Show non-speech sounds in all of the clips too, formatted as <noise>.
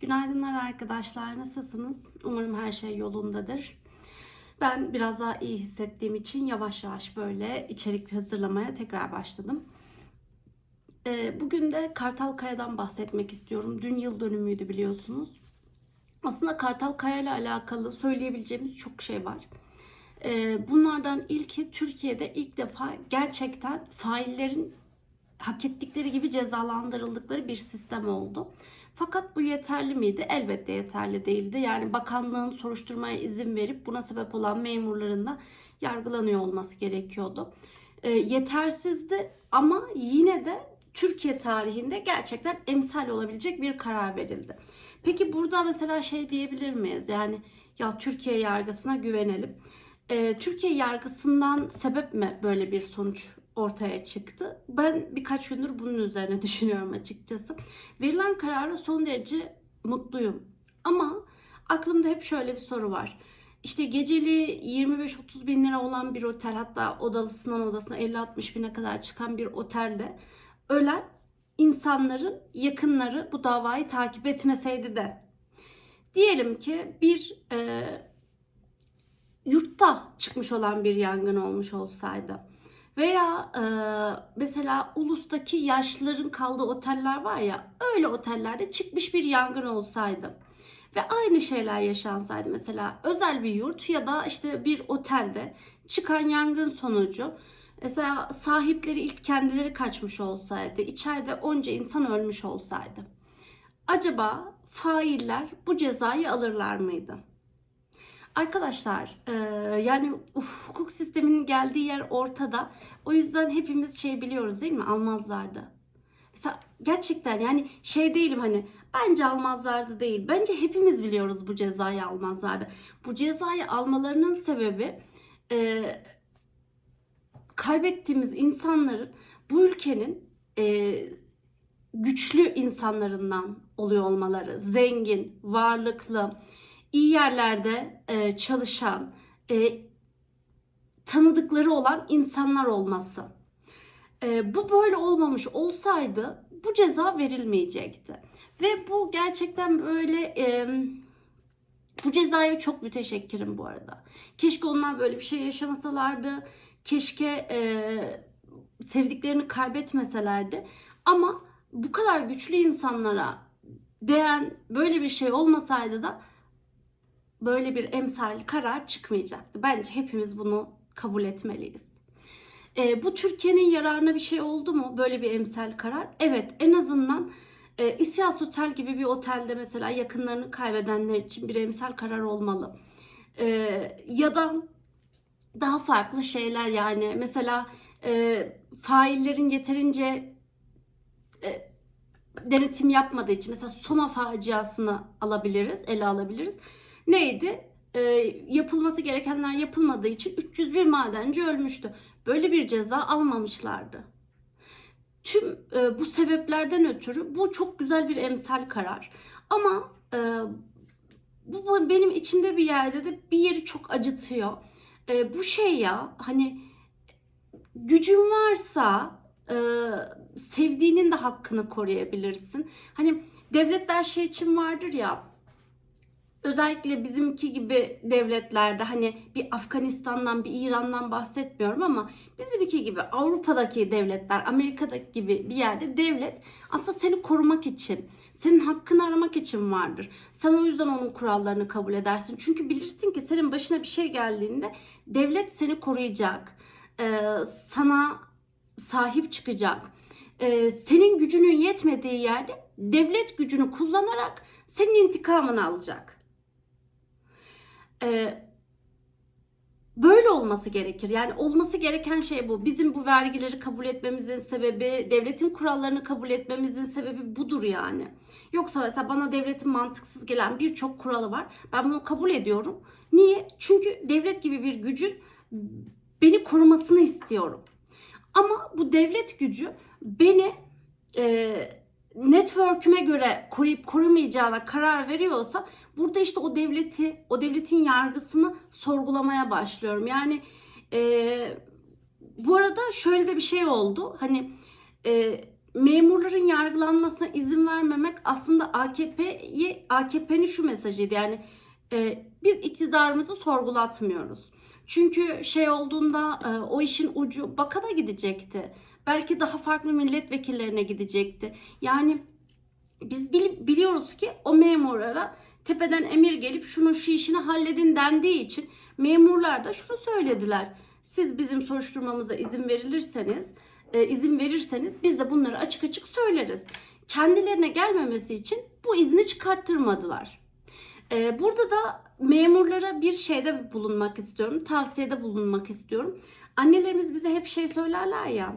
Günaydınlar arkadaşlar. Nasılsınız? Umarım her şey yolundadır. Ben biraz daha iyi hissettiğim için yavaş yavaş böyle içerik hazırlamaya tekrar başladım. Ee, Bugün de Kartal Kaya'dan bahsetmek istiyorum. Dün yıl dönümüydü biliyorsunuz. Aslında Kartal Kaya ile alakalı söyleyebileceğimiz çok şey var. Ee, Bunlardan ilki Türkiye'de ilk defa gerçekten faillerin hak ettikleri gibi cezalandırıldıkları bir sistem oldu. Fakat bu yeterli miydi? Elbette yeterli değildi. Yani bakanlığın soruşturmaya izin verip buna sebep olan memurların da yargılanıyor olması gerekiyordu. E, yetersizdi ama yine de Türkiye tarihinde gerçekten emsal olabilecek bir karar verildi. Peki burada mesela şey diyebilir miyiz? Yani ya Türkiye yargısına güvenelim. E, Türkiye yargısından sebep mi böyle bir sonuç ortaya çıktı. Ben birkaç gündür bunun üzerine <laughs> düşünüyorum açıkçası. Verilen kararı son derece mutluyum. Ama aklımda hep şöyle bir soru var. İşte geceli 25-30 bin lira olan bir otel hatta odalısından odasına 50-60 bine kadar çıkan bir otelde ölen insanların yakınları bu davayı takip etmeseydi de diyelim ki bir e, yurtta çıkmış olan bir yangın olmuş olsaydı veya e, mesela ulustaki yaşlıların kaldığı oteller var ya öyle otellerde çıkmış bir yangın olsaydı ve aynı şeyler yaşansaydı mesela özel bir yurt ya da işte bir otelde çıkan yangın sonucu mesela sahipleri ilk kendileri kaçmış olsaydı içeride onca insan ölmüş olsaydı acaba failler bu cezayı alırlar mıydı? Arkadaşlar e, yani uf, hukuk sisteminin geldiği yer ortada. O yüzden hepimiz şey biliyoruz değil mi? Almazlardı. Mesela gerçekten yani şey değilim hani bence almazlardı değil. Bence hepimiz biliyoruz bu cezayı almazlardı. Bu cezayı almalarının sebebi e, kaybettiğimiz insanların bu ülkenin e, güçlü insanlarından oluyor olmaları. Zengin, varlıklı, iyi yerlerde e, çalışan, e, tanıdıkları olan insanlar olması. E, bu böyle olmamış olsaydı bu ceza verilmeyecekti. Ve bu gerçekten böyle e, bu cezaya çok müteşekkirim bu arada. Keşke onlar böyle bir şey yaşamasalardı. Keşke e, sevdiklerini kaybetmeselerdi. Ama bu kadar güçlü insanlara değen böyle bir şey olmasaydı da böyle bir emsal karar çıkmayacaktı. Bence hepimiz bunu kabul etmeliyiz. E, bu Türkiye'nin yararına bir şey oldu mu böyle bir emsal karar? Evet en azından e, İsyas Otel gibi bir otelde mesela yakınlarını kaybedenler için bir emsal karar olmalı. E, ya da daha farklı şeyler yani mesela e, faillerin yeterince e, denetim yapmadığı için mesela Soma faciasını alabiliriz, ele alabiliriz neydi? E, yapılması gerekenler yapılmadığı için 301 madenci ölmüştü. Böyle bir ceza almamışlardı. Tüm e, bu sebeplerden ötürü bu çok güzel bir emsal karar. Ama e, bu benim içimde bir yerde de bir yeri çok acıtıyor. E, bu şey ya hani gücün varsa e, sevdiğinin de hakkını koruyabilirsin. Hani devletler şey için vardır ya özellikle bizimki gibi devletlerde hani bir Afganistan'dan bir İran'dan bahsetmiyorum ama bizimki gibi Avrupa'daki devletler Amerika'daki gibi bir yerde devlet aslında seni korumak için senin hakkını aramak için vardır. Sen o yüzden onun kurallarını kabul edersin. Çünkü bilirsin ki senin başına bir şey geldiğinde devlet seni koruyacak. Ee, sana sahip çıkacak. Ee, senin gücünün yetmediği yerde devlet gücünü kullanarak senin intikamını alacak. Ee, böyle olması gerekir. Yani olması gereken şey bu. Bizim bu vergileri kabul etmemizin sebebi, devletin kurallarını kabul etmemizin sebebi budur yani. Yoksa mesela bana devletin mantıksız gelen birçok kuralı var. Ben bunu kabul ediyorum. Niye? Çünkü devlet gibi bir gücün beni korumasını istiyorum. Ama bu devlet gücü beni e, network'üme göre koruyup korumayacağına karar veriyorsa burada işte o devleti, o devletin yargısını sorgulamaya başlıyorum. Yani e, bu arada şöyle de bir şey oldu. Hani e, memurların yargılanmasına izin vermemek aslında AKP'ye AKP'nin şu mesajıydı. Yani e, biz iktidarımızı sorgulatmıyoruz. Çünkü şey olduğunda e, o işin ucu bakana gidecekti. Belki daha farklı milletvekillerine gidecekti. Yani biz bil- biliyoruz ki o memurlara tepeden emir gelip şunu şu işini halledin dendiği için memurlar da şunu söylediler. Siz bizim soruşturmamıza izin verilirseniz, e, izin verirseniz biz de bunları açık açık söyleriz. Kendilerine gelmemesi için bu izni çıkarttırmadılar. E, burada da memurlara bir şeyde bulunmak istiyorum, tavsiyede bulunmak istiyorum. Annelerimiz bize hep şey söylerler ya.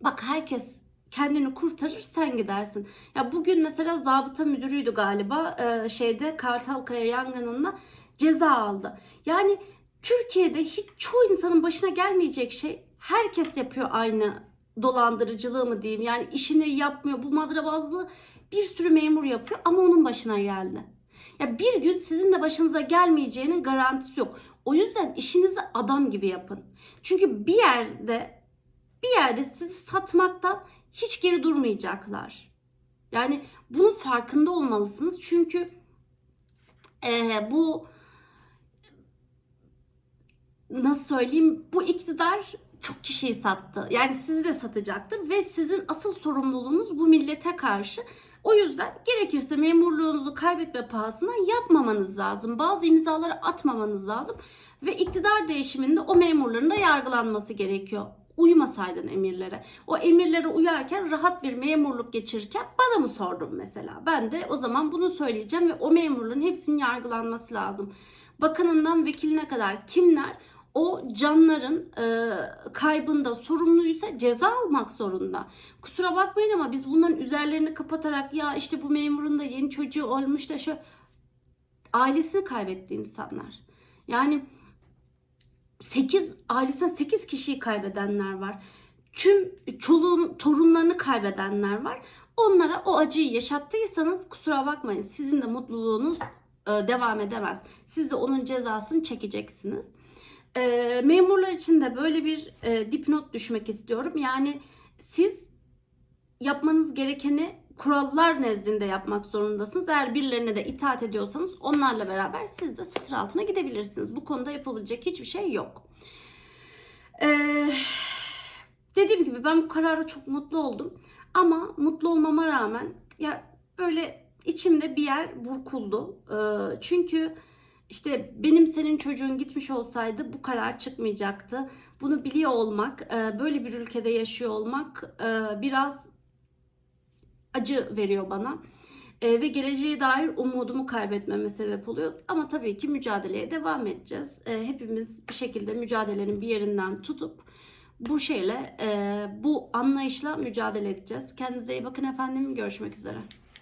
Bak herkes kendini kurtarır sen gidersin. Ya bugün mesela zabıta müdürüydü galiba e, şeyde Kartalkaya yangınında ceza aldı. Yani Türkiye'de hiç çoğu insanın başına gelmeyecek şey herkes yapıyor aynı dolandırıcılığı mı diyeyim. Yani işini yapmıyor bu madrabazlığı bir sürü memur yapıyor ama onun başına geldi. Ya bir gün sizin de başınıza gelmeyeceğinin garantisi yok. O yüzden işinizi adam gibi yapın. Çünkü bir yerde bir yerde sizi satmaktan hiç geri durmayacaklar. Yani bunun farkında olmalısınız. Çünkü eee, bu nasıl söyleyeyim bu iktidar çok kişiyi sattı. Yani sizi de satacaktır ve sizin asıl sorumluluğunuz bu millete karşı. O yüzden gerekirse memurluğunuzu kaybetme pahasına yapmamanız lazım. Bazı imzaları atmamanız lazım ve iktidar değişiminde o memurların da yargılanması gerekiyor. Uyumasaydın emirlere. O emirlere uyarken rahat bir memurluk geçirirken bana mı sordun mesela? Ben de o zaman bunu söyleyeceğim ve o memurların hepsinin yargılanması lazım. Bakanından vekiline kadar kimler o canların e, kaybında sorumluysa ceza almak zorunda. Kusura bakmayın ama biz bunların üzerlerini kapatarak ya işte bu memurun da yeni çocuğu olmuş da şu ailesini kaybetti insanlar. Yani 8 ailesinden 8 kişiyi kaybedenler var. Tüm çoluğun torunlarını kaybedenler var. Onlara o acıyı yaşattıysanız kusura bakmayın sizin de mutluluğunuz e, devam edemez. Siz de onun cezasını çekeceksiniz. E, memurlar için de böyle bir e, dipnot düşmek istiyorum. Yani siz yapmanız gerekeni kurallar nezdinde yapmak zorundasınız. Eğer birilerine de itaat ediyorsanız onlarla beraber siz de satır altına gidebilirsiniz. Bu konuda yapabilecek hiçbir şey yok. Ee, dediğim gibi ben bu karara çok mutlu oldum. Ama mutlu olmama rağmen ya böyle içimde bir yer burkuldu. Ee, çünkü işte benim senin çocuğun gitmiş olsaydı bu karar çıkmayacaktı. Bunu biliyor olmak, e, böyle bir ülkede yaşıyor olmak e, biraz acı veriyor bana. E, ve geleceğe dair umudumu kaybetmeme sebep oluyor. Ama tabii ki mücadeleye devam edeceğiz. Hepimiz bir şekilde mücadelenin bir yerinden tutup bu şeyle, bu anlayışla mücadele edeceğiz. Kendinize iyi bakın efendim. Görüşmek üzere.